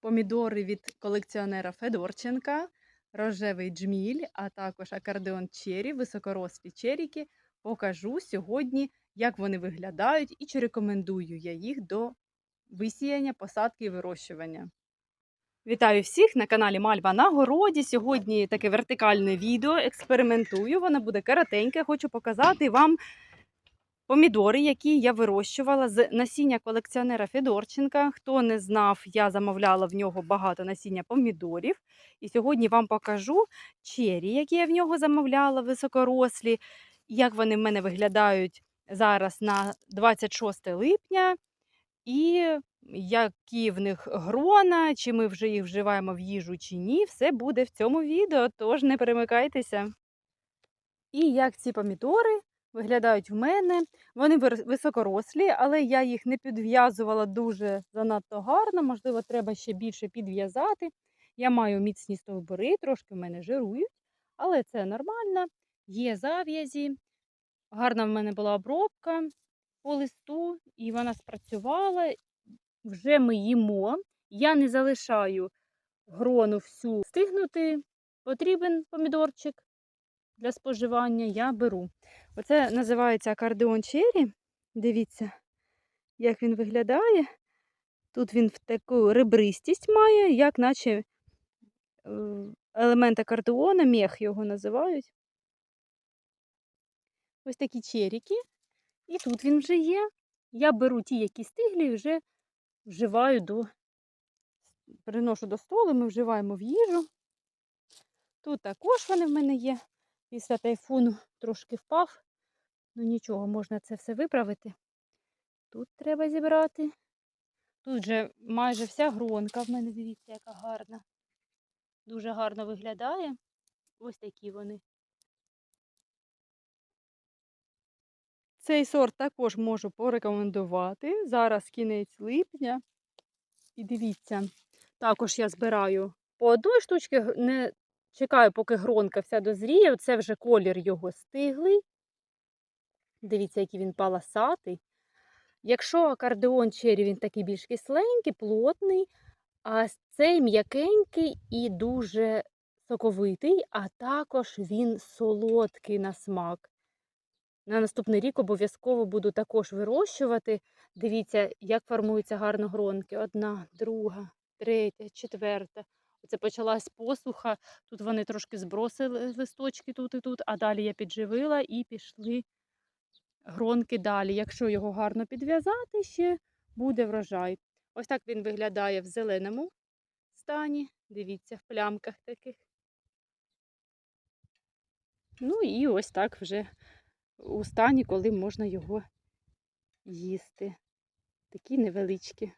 помідори від колекціонера Федорченка, рожевий джміль, а також акордеон чері, високорослі черіки. Покажу сьогодні, як вони виглядають і чи рекомендую я їх до висіяння, посадки і вирощування. Вітаю всіх на каналі Мальва на городі. Сьогодні таке вертикальне відео. Експериментую. Воно буде коротеньке. Хочу показати вам помідори, які я вирощувала з насіння колекціонера Федорченка. Хто не знав, я замовляла в нього багато насіння помідорів. І сьогодні вам покажу чері, які я в нього замовляла, високорослі, як вони в мене виглядають зараз на 26 липня. І які в них грона, чи ми вже їх вживаємо в їжу, чи ні, все буде в цьому відео, тож не перемикайтеся. І як ці помідори виглядають в мене. Вони високорослі, але я їх не підв'язувала дуже занадто гарно. Можливо, треба ще більше підв'язати. Я маю міцні стовбури, трошки в мене жирують, але це нормально. Є зав'язі. Гарна в мене була обробка по листу, і вона спрацювала. Вже ми їмо. Я не залишаю грону всю стигнути. Потрібен помідорчик для споживання, я беру. Оце називається акордеон чері. Дивіться, як він виглядає. Тут він в таку ребристість має, як наче е, елемент акордеона, мех його називають. Ось такі черіки. І тут він вже є. Я беру ті, які стиглі, і вже вживаю до приношу до столу, ми вживаємо в їжу. Тут також вони в мене є. Після тайфуну трошки впав. Ну нічого, можна це все виправити. Тут треба зібрати. Тут же майже вся гронка в мене, дивіться, яка гарна. Дуже гарно виглядає. Ось такі вони. Цей сорт також можу порекомендувати. Зараз кінець липня. І дивіться, також я збираю по одній штучці, не чекаю, поки гронка вся дозріє. Це вже колір його стиглий. Дивіться, який він паласатий. Якщо акордеон чері, він такий більш кисленький, плотний, а цей м'якенький і дуже соковитий, а також він солодкий на смак. На наступний рік обов'язково буду також вирощувати. Дивіться, як формуються гарно гронки. Одна, друга, третя, четверта. Оце почалась посуха. Тут вони трошки збросили листочки тут і тут, а далі я підживила і пішли гронки далі. Якщо його гарно підв'язати, ще буде врожай. Ось так він виглядає в зеленому стані. Дивіться, в плямках таких. Ну і ось так вже у стані, коли можна його їсти. Такі невеличкі.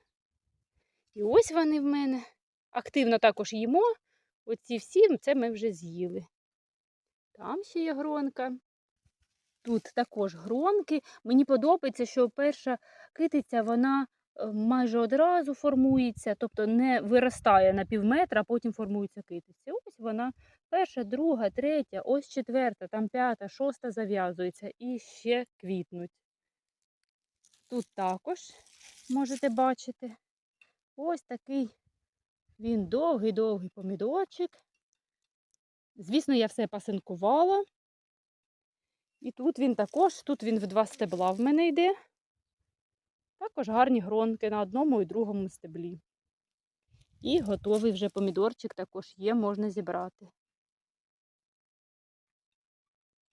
І ось вони в мене. Активно також їмо. Оці всі, це ми вже з'їли. Там ще є гронка. Тут також гронки. Мені подобається, що перша китиця, вона е, майже одразу формується, тобто не виростає на пів метра, а потім формується китиця. Ось вона перша, друга, третя, ось четверта, там п'ята, шоста зав'язується і ще квітнуть. Тут також можете бачити ось такий він довгий-довгий помідорчик. Звісно, я все пасинкувала. І тут він також, тут він в два стебла в мене йде. Також гарні гронки на одному і другому стеблі. І готовий вже помідорчик також є, можна зібрати.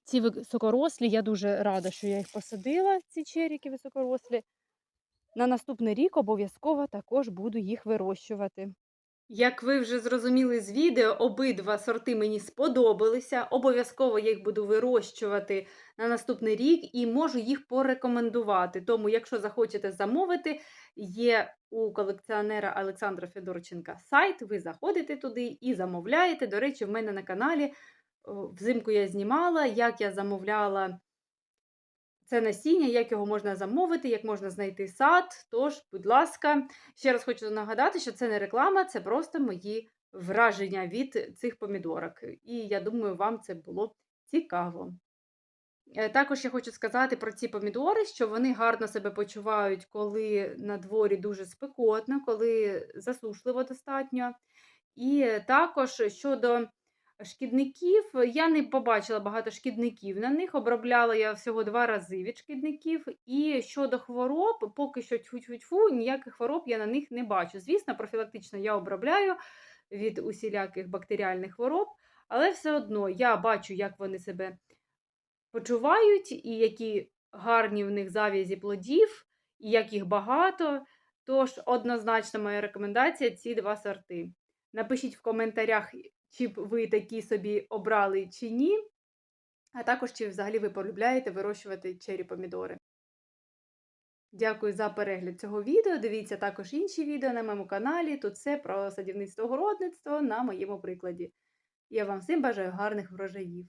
Ці високорослі, я дуже рада, що я їх посадила, ці черіки високорослі. На наступний рік обов'язково також буду їх вирощувати. Як ви вже зрозуміли з відео, обидва сорти мені сподобалися. Обов'язково я їх буду вирощувати на наступний рік і можу їх порекомендувати. Тому, якщо захочете замовити, є у колекціонера Олександра Федорченка сайт. Ви заходите туди і замовляєте. До речі, в мене на каналі взимку я знімала, як я замовляла це насіння, як його можна замовити, як можна знайти сад. Тож, будь ласка, ще раз хочу нагадати, що це не реклама, це просто мої враження від цих помідорок. І я думаю, вам це було цікаво. Е, Також я хочу сказати про ці помідори, що вони гарно себе почувають, коли на дворі дуже спекотно, коли засушливо достатньо. І також щодо шкідників, я не побачила багато шкідників на них. Обробляла я всього два рази від шкідників. І щодо хвороб, поки що тьфу-тьфу-тьфу, ніяких хвороб я на них не бачу. Звісно, профілактично я обробляю від усіляких бактеріальних хвороб, але все одно я бачу, як вони себе почувають, і які гарні в них зав'язі плодів, і як їх багато. Тож, однозначно, моя рекомендація ці два сорти. Напишіть в коментарях, чи б ви такі собі обрали чи ні, а також чи взагалі ви полюбляєте вирощувати чері помідори. Дякую за перегляд цього відео. Дивіться також інші відео на моєму каналі. Тут все про садівництво городництво на моєму прикладі. Я вам всім бажаю гарних врожаїв.